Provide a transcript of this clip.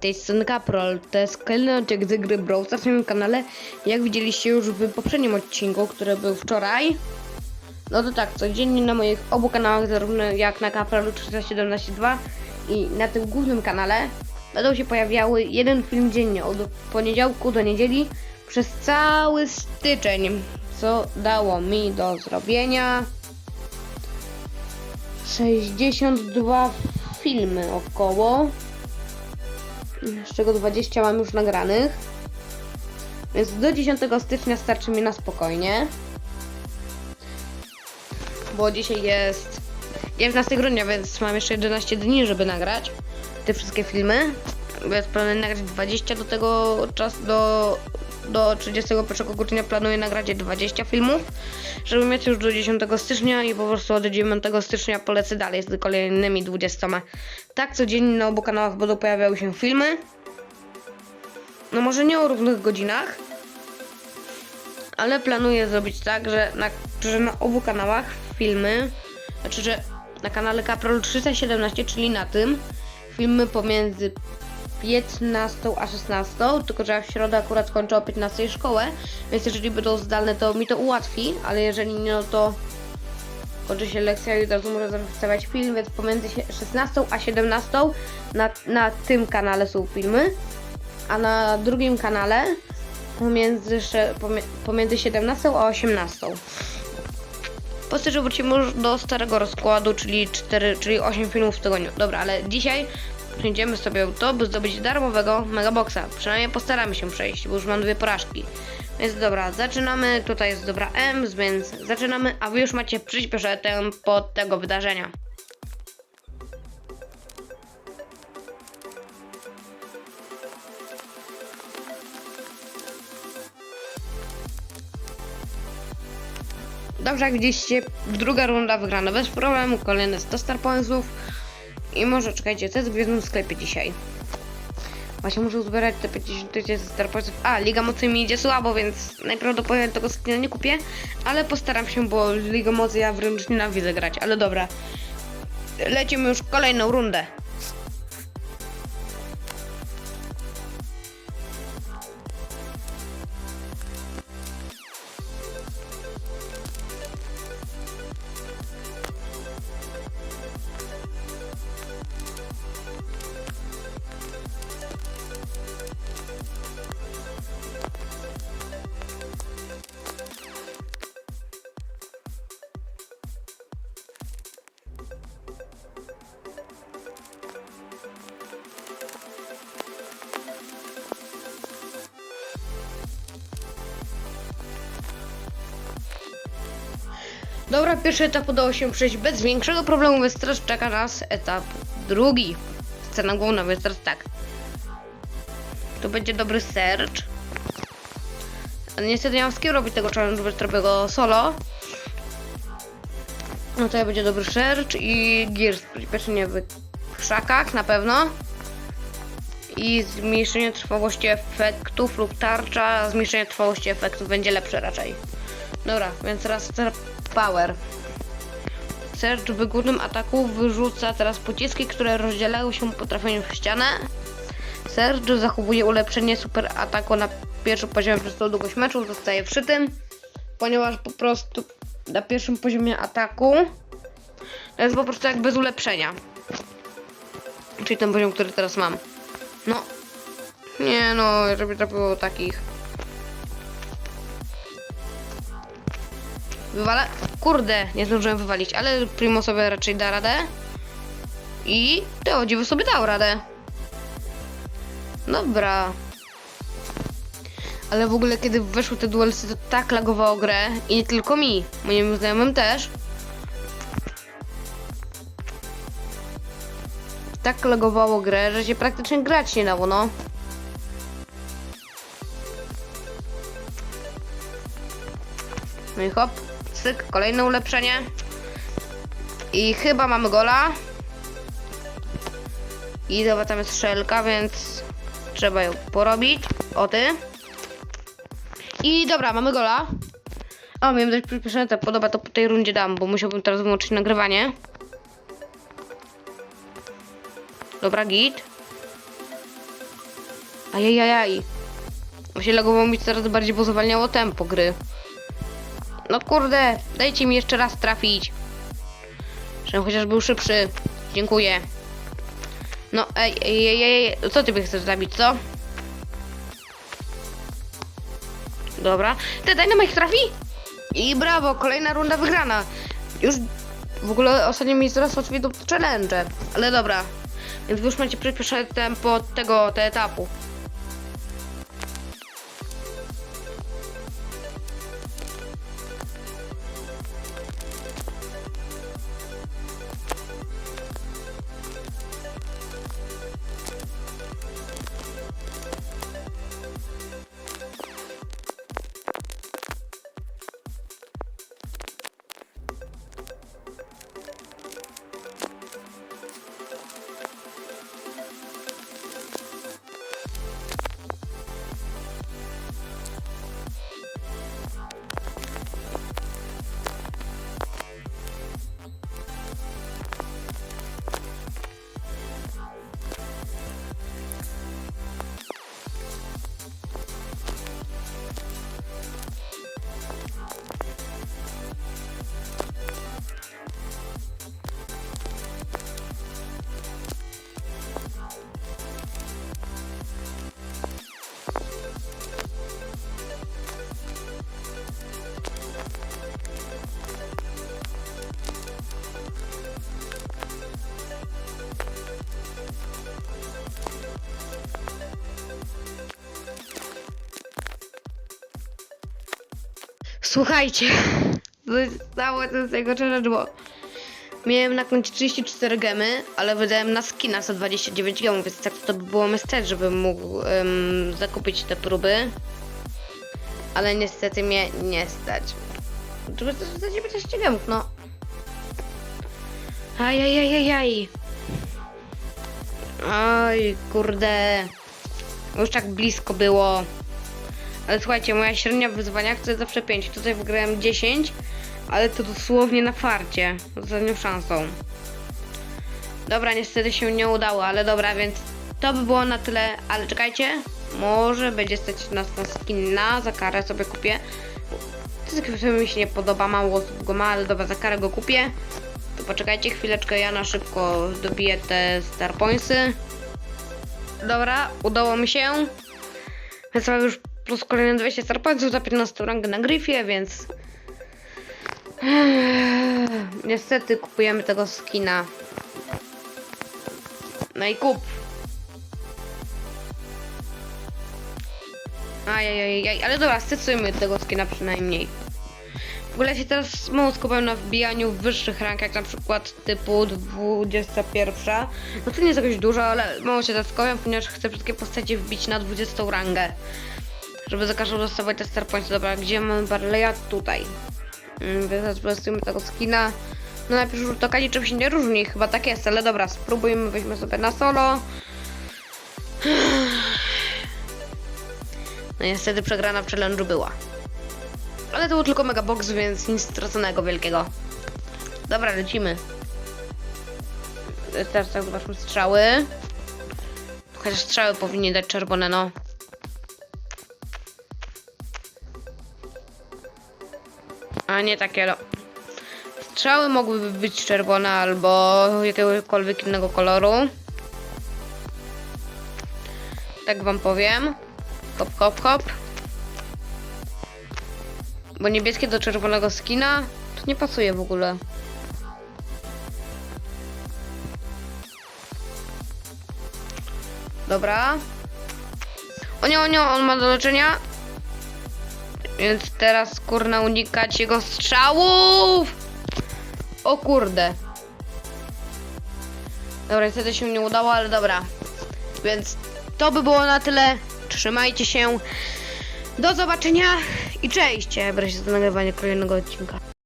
tej strony Kaprol. To jest kolejny odcinek z gry Brawl na moim kanale. Jak widzieliście już w poprzednim odcinku, który był wczoraj. No to tak, codziennie na moich obu kanałach, zarówno jak na Kaprolu 317.2 i na tym głównym kanale, będą się pojawiały jeden film dziennie od poniedziałku do niedzieli przez cały styczeń, co dało mi do zrobienia 62 filmy około, z czego 20 mam już nagranych. Więc do 10 stycznia starczy mi na spokojnie. Bo dzisiaj jest 11 grudnia, więc mam jeszcze 11 dni, żeby nagrać te wszystkie filmy. Więc planuję nagrać 20 do tego czasu, do, do 31 grudnia planuję nagrać 20 filmów, żeby mieć już do 10 stycznia i po prostu od 9 stycznia polecę dalej z kolejnymi 20. Tak codziennie na obu kanałach będą pojawiały się filmy. No może nie o równych godzinach, ale planuję zrobić tak, że na, że na obu kanałach filmy, znaczy, że na kanale Kaprol 317, czyli na tym, filmy pomiędzy 15 a 16, tylko że ja w środę akurat kończę o 15 szkołę, więc jeżeli będą zdalne, to mi to ułatwi, ale jeżeli nie, no to kończy się lekcja i od razu muszę wstawiać film, więc pomiędzy sie- 16 a 17 na, na tym kanale są filmy, a na drugim kanale pomiędzy, pomiędzy 17 a 18. Po że wrócimy już do starego rozkładu, czyli 4, czyli 8 filmów w tygodniu. Dobra, ale dzisiaj przejdziemy sobie to, by zdobyć darmowego megaboxa. Przynajmniej postaramy się przejść, bo już mam dwie porażki. Więc dobra, zaczynamy. Tutaj jest dobra M, więc zaczynamy, a wy już macie przyspieszone tempo tego wydarzenia. Dobrze, jak widzieliście, druga runda wygrana bez problemu, kolejne 100 star pointsów i może czekajcie, co jest w gwiezdnym sklepie dzisiaj? Właśnie muszę zbierać te 50 tysięcy star pointsów. A, Liga Mocy mi idzie słabo, więc najprawdopodobniej tego skina nie kupię, ale postaram się, bo Liga Mocy ja wręcz nienawidzę grać, ale dobra. Lecimy już kolejną rundę. Dobra, pierwszy etap udało się przejść bez większego problemu, więc teraz czeka nas etap drugi. Scena główna, więc teraz tak. To będzie dobry search. Niestety nie mam z robić tego challenge, bo robię go solo. No to będzie dobry search i gears przyspieszenie w krzakach na pewno. I zmniejszenie trwałości efektów lub tarcza, zmniejszenie trwałości efektów będzie lepsze raczej. Dobra, więc teraz power. Search w górnym ataku wyrzuca teraz pociski, które rozdzielają się po trafieniu w ścianę. Search zachowuje ulepszenie super ataku na pierwszym poziomie przez całą długość meczu, zostaje przy tym, ponieważ po prostu na pierwszym poziomie ataku jest po prostu jak bez ulepszenia. Czyli ten poziom, który teraz mam. No. Nie no, żeby było takich. Wywalę? Kurde, nie zdążyłem wywalić, ale Primo sobie raczej da radę. I te o dziwo sobie dał radę. Dobra. Ale w ogóle kiedy weszły te duelsy, to tak lagowało grę. I nie tylko mi, moim znajomym też. Tak lagowało grę, że się praktycznie grać nie dało, no. No i hop, cyk, kolejne ulepszenie. I chyba mamy gola. I dobra, tam jest szelka, więc trzeba ją porobić. O ty. I dobra, mamy gola. O, miałem dać przyspieszone to podoba, to po tej rundzie dam, bo musiałbym teraz wyłączyć nagrywanie. Dobra, git. Ajajajaj. Właśnie lagowało mi coraz bardziej, bo zwalniało tempo gry. No kurde, dajcie mi jeszcze raz trafić. Żebym chociaż był szybszy. Dziękuję. No ej, ej, ej, ej, co ty chcesz zabić, co? Dobra. Ty Dynamite trafi? I brawo, kolejna runda wygrana. Już w ogóle ostatnio mi coraz łatwiej do challenge. Ale dobra. Więc już macie przyspieszone tempo tego, tego etapu. Słuchajcie, zostało to z tego challenge, bo miałem na koncie 34 gemy, ale wydałem na skina 129 gemów, więc tak to by było mnie stać, żebym mógł em, zakupić te próby. Ale niestety mnie nie stać. Żeby to za 19 gemów, no. Ajajajajaj. Oj, kurde. Już tak blisko było. Ale słuchajcie, moja średnia w wyzwaniach to jest zawsze 5. Tutaj wygrałem 10, ale to dosłownie na farcie. Z ostatnią szansą. Dobra, niestety się nie udało, ale dobra, więc to by było na tyle. Ale czekajcie, może będzie stać nas na skina, za karę sobie kupię. To mi się nie podoba, mało osób go ma, ale dobra, za karę go kupię. To poczekajcie chwileczkę, ja na szybko dobiję te star pointsy. Dobra, udało mi się. Mam już plus kolejne 200 star pointsów za 15 rangę na gryfie, więc... Niestety kupujemy tego skina. No i kup. Ajajajaj, ale dobra, stosujmy tego skina przynajmniej. W ogóle się teraz mało skupiam na wbijaniu wyższych rank, jak na przykład typu 21. No to nie jest jakoś dużo, ale mało się skupiam, ponieważ chcę wszystkie postacie wbić na 20 rangę. Żeby za każdą dostawać te star points. Dobra, gdzie mamy Barleya? Tutaj. Mm, Więc testujemy tego skina. No najpierw rzut oka niczym się nie różni, chyba tak jest, ale dobra, spróbujmy, weźmy sobie na solo. No niestety przegrana w challenge'u była. Ale to był tylko mega box, więc nic straconego wielkiego. Dobra, lecimy. Teraz tak zobaczmy strzały. Chociaż strzały powinni dać czerwone, no. A nie takie, no. Strzały mogłyby być czerwone albo jakiegokolwiek innego koloru. Tak wam powiem. Hop, hop, hop. Bo niebieskie do czerwonego skina to nie pasuje w ogóle. Dobra. O nie, o nie, on ma do leczenia. Więc teraz kurna unikać jego strzałów. O kurde. Dobra, niestety się nie udało, ale dobra. Więc to by było na tyle. Trzymajcie się. Do zobaczenia i cześć. Ja się za kolejnego odcinka.